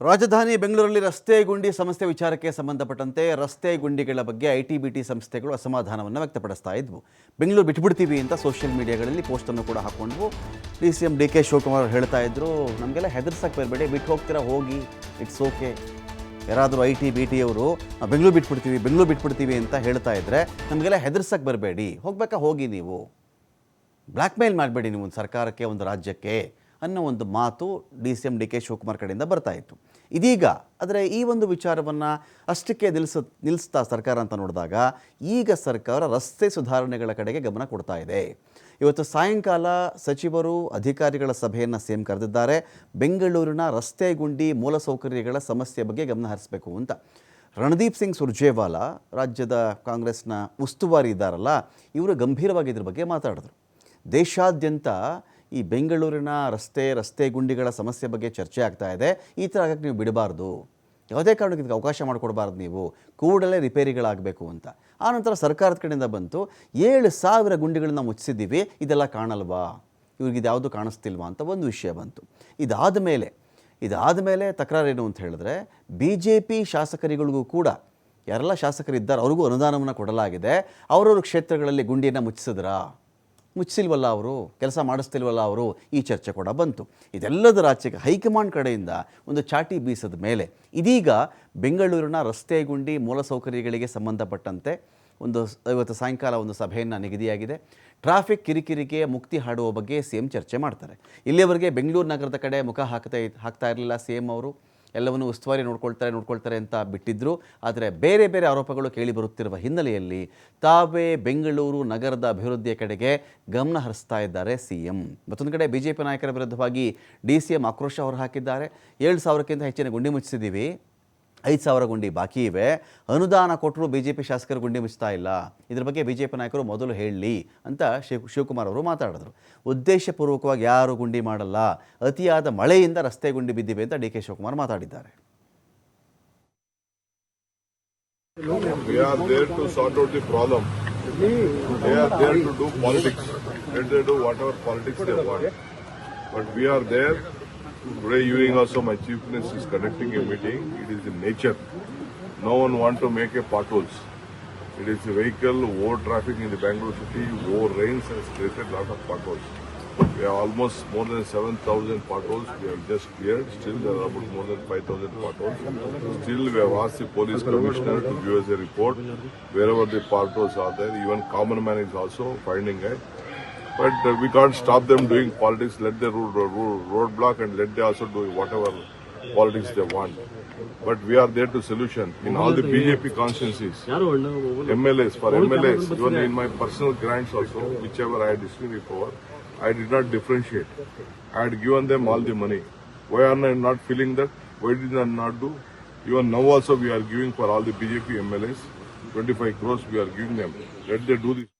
ರಾಜಧಾನಿ ಬೆಂಗಳೂರಲ್ಲಿ ರಸ್ತೆ ಗುಂಡಿ ಸಮಸ್ಯೆ ವಿಚಾರಕ್ಕೆ ಸಂಬಂಧಪಟ್ಟಂತೆ ರಸ್ತೆ ಗುಂಡಿಗಳ ಬಗ್ಗೆ ಐ ಟಿ ಬಿ ಟಿ ಸಂಸ್ಥೆಗಳು ಅಸಮಾಧಾನವನ್ನು ವ್ಯಕ್ತಪಡಿಸ್ತಾ ಇದ್ವು. ಬೆಂಗಳೂರು ಬಿಟ್ಬಿಡ್ತೀವಿ ಅಂತ ಸೋಷಿಯಲ್ ಮೀಡಿಯಾಗಳಲ್ಲಿ ಪೋಸ್ಟನ್ನು ಕೂಡ ಹಾಕ್ಕೊಂಡ್ವು D C M D K Shivakumar ಹೇಳ್ತಾ ಇದ್ರು, ನಮಗೆಲ್ಲ ಹೆದರ್ಸಕ್ಕೆ ಬರಬೇಡಿ ಬಿಟ್ಟು ಹೋಗ್ತೀರಾ, ಹೋಗಿ, ಇಟ್ಸ್ ಓಕೆ. ಯಾರಾದರೂ ಐ ಟಿ ಬಿ ಟಿಯವರು ಬೆಂಗಳೂರು ಬಿಟ್ಬಿಡ್ತೀವಿ ಬೆಂಗಳೂರು ಬಿಟ್ಬಿಡ್ತೀವಿ ಅಂತ ಹೇಳ್ತಾ ಇದ್ರೆ ನಮಗೆಲ್ಲ ಹೆದರ್ಸಕ್ಕೆ ಬರಬೇಡಿ, ಹೋಗ್ಬೇಕಾ, ಹೋಗಿ ನೀವು. ಬ್ಲ್ಯಾಕ್ ಮೇಲ್ ಮಾಡಬೇಡಿ ನೀವು ಒಂದು ಸರ್ಕಾರಕ್ಕೆ, ಒಂದು ರಾಜ್ಯಕ್ಕೆ. ಅನ್ನೋ ಒಂದು ಮಾತು D C M D K Shivakumar ಕಡೆಯಿಂದ ಬರ್ತಾ ಇತ್ತು. ಇದೀಗ ಆದರೆ ಈ ಒಂದು ವಿಚಾರವನ್ನು ಅಷ್ಟಕ್ಕೆ ನಿಲ್ಲಿಸ ನಿಲ್ಲಿಸ್ತಾ ಸರ್ಕಾರ ಅಂತ ನೋಡಿದಾಗ ಈಗ ಸರ್ಕಾರ ರಸ್ತೆ ಸುಧಾರಣೆಗಳ ಕಡೆಗೆ ಗಮನ ಕೊಡ್ತಾ ಇದೆ. ಇವತ್ತು ಸಾಯಂಕಾಲ ಸಚಿವರು ಅಧಿಕಾರಿಗಳ ಸಭೆಯನ್ನು ಸಿ ಎಂ ಕರೆದಿದ್ದಾರೆ. ಬೆಂಗಳೂರಿನ ರಸ್ತೆ ಗುಂಡಿ ಮೂಲಸೌಕರ್ಯಗಳ ಸಮಸ್ಯೆ ಬಗ್ಗೆ ಗಮನ ಹರಿಸಬೇಕು ಅಂತ. ರಣದೀಪ್ ಸಿಂಗ್ ಸುರ್ಜೇವಾಲಾ ರಾಜ್ಯದ ಕಾಂಗ್ರೆಸ್ನ ಉಸ್ತುವಾರಿ ಇದ್ದಾರಲ್ಲ, ಇವರು ಗಂಭೀರವಾಗಿ ಇದ್ರ ಬಗ್ಗೆ ಮಾತಾಡಿದ್ರು. ದೇಶಾದ್ಯಂತ ಈ ಬೆಂಗಳೂರಿನ ರಸ್ತೆ ರಸ್ತೆ ಗುಂಡಿಗಳ ಸಮಸ್ಯೆ ಬಗ್ಗೆ ಚರ್ಚೆ ಆಗ್ತಾ ಇದೆ. ಈ ಥರ ಆಗಕ್ಕೆ ನೀವು ಬಿಡಬಾರ್ದು. ಯಾವುದೇ ಕಾರಣಕ್ಕೆ ಇದಕ್ಕೆ ಅವಕಾಶ ಮಾಡಿಕೊಡಬಾರ್ದು ನೀವು. ಕೂಡಲೇ ರಿಪೇರಿಗಳಾಗಬೇಕು ಅಂತ. ಆನಂತರ ಸರ್ಕಾರದ ಕಡೆಯಿಂದ ಬಂತು. ಏಳು ಸಾವಿರ ಗುಂಡಿಗಳನ್ನ ಮುಚ್ಚಿಸಿದ್ದೀವಿ. ಇದೆಲ್ಲ ಕಾಣಲ್ವಾ? ಇವ್ರಿಗೆ ಇದು ಯಾವುದು ಕಾಣಿಸ್ತಿಲ್ವಾ ಅಂತ ಒಂದು ವಿಷಯ ಬಂತು. ಇದಾದ ಮೇಲೆ ಇದಾದ ಮೇಲೆ ತಕರಾರೇನು ಅಂತ ಹೇಳಿದ್ರೆ ಬಿ ಜೆ ಪಿ ಶಾಸಕರಿಗಳಿಗೂ ಕೂಡ, ಯಾರೆಲ್ಲ ಶಾಸಕರಿದ್ದಾರೆ, ಅವ್ರಿಗೂ ಅನುದಾನವನ್ನು ಕೊಡಲಾಗಿದೆ. ಅವರವ್ರ ಕ್ಷೇತ್ರಗಳಲ್ಲಿ ಗುಂಡಿಯನ್ನು ಮುಚ್ಚಿಸಿದ್ರಾ? ಮುಚ್ಚಿಲ್ವಲ್ಲ ಅವರು? ಕೆಲಸ ಮಾಡಿಸ್ತಿಲ್ವಲ್ಲ ಅವರು? ಈ ಚರ್ಚೆ ಕೂಡ ಬಂತು. ಇದೆಲ್ಲದರ ಆಚೆಗೆ ಹೈಕಮಾಂಡ್ ಕಡೆಯಿಂದ ಒಂದು ಚಾಟಿ ಬೀಸದ ಮೇಲೆ. ಇದೀಗ ಬೆಂಗಳೂರಿನ ರಸ್ತೆ ಗುಂಡಿ ಮೂಲಸೌಕರ್ಯಗಳಿಗೆ ಸಂಬಂಧಪಟ್ಟಂತೆ ಒಂದು ಇವತ್ತು ಸಾಯಂಕಾಲ ಒಂದು ಸಭೆಯನ್ನು ನಿಗದಿಯಾಗಿದೆ. ಟ್ರಾಫಿಕ್ ಕಿರಿಕಿರಿಗೆ ಮುಕ್ತಿ ಹಾಡುವ ಬಗ್ಗೆ ಸಿ ಚರ್ಚೆ ಮಾಡ್ತಾರೆ. ಇಲ್ಲಿಯವರೆಗೆ ಬೆಂಗಳೂರು ನಗರದ ಕಡೆ ಮುಖ ಹಾಕ್ತಾ ಹಾಕ್ತಾ ಇರಲಿಲ್ಲ ಸಿ ಅವರು. ಎಲ್ಲವನ್ನು ಉಸ್ತುವಾರಿ ನೋಡ್ಕೊಳ್ತಾರೆ ನೋಡ್ಕೊಳ್ತಾರೆ ಅಂತ ಬಿಟ್ಟಿದ್ರು. ಆದರೆ ಬೇರೆ ಬೇರೆ ಆರೋಪಗಳು ಕೇಳಿ ಬರುತ್ತಿರುವ ಹಿನ್ನೆಲೆಯಲ್ಲಿ ತಾವೇ ಬೆಂಗಳೂರು ನಗರದ ಅಭಿವೃದ್ಧಿಯ ಕಡೆಗೆ ಗಮನ ಹರಿಸ್ತಾ ಇದ್ದಾರೆ ಸಿ ಎಂ ಮತ್ತೊಂದು ಕಡೆ ಬಿ ಜೆ ಪಿ ನಾಯಕರ ವಿರುದ್ಧವಾಗಿ ಡಿ ಸಿ ಎಂ ಆಕ್ರೋಶ ಹೊರಹಾಕಿದ್ದಾರೆ. ಏಳು ಸಾವಿರಕ್ಕಿಂತ ಹೆಚ್ಚಿನ ಗುಂಡಿ ಮುಚ್ಚಿಸಿದ್ದೀವಿ. ಐದು ಸಾವಿರ ಗುಂಡಿ ಬಾಕಿ ಇವೆ. ಅನುದಾನ ಕೊಟ್ಟರು ಬಿ ಜೆ ಪಿ ಶಾಸಕರು ಗುಂಡಿ ಮುಚ್ತಾ ಇಲ್ಲ. ಇದ್ರ ಬಗ್ಗೆ ಬಿ ಜೆ ಪಿ ನಾಯಕರು ಮೊದಲು ಹೇಳಲಿ ಅಂತ ಶಿವ್ ಶಿವಕುಮಾರ್ ಅವರು ಮಾತಾಡಿದ್ರು. ಉದ್ದೇಶಪೂರ್ವಕವಾಗಿ ಯಾರು ಗುಂಡಿ ಮಾಡಲ್ಲ. ಅತಿಯಾದ ಮಳೆಯಿಂದ ರಸ್ತೆ ಗುಂಡಿ ಬಿದ್ದಿವೆ ಅಂತ ಡಿ ಕೆ ಶಿವಕುಮಾರ್ ಮಾತಾಡಿದ್ದಾರೆ. But we are there. Today evening also my chief minister is conducting a meeting. It is in nature. No one want to make a potholes. It is a vehicle, over traffic in the Bangalore city, over rains has created lot of potholes. We have almost more than 7,000 potholes we have just cleared. Still there are about more than 5,000 potholes. Still we have asked the police commissioner to give us a report wherever the potholes are there. Even common man is also finding it. But uh, we can't stop them doing politics. Let the road, road, roadblock and let they also do whatever politics they want. But we are there to solution in all the BJP constituencies. MLAs, for MLAs, even in my personal grants also, whichever I had disciplinary power, I did not differentiate. I had given them all the money. Why am I not feeling that? Why did I not do? Even now also we are giving for all the BJP MLAs, 25 crores we are giving them. Let them do this.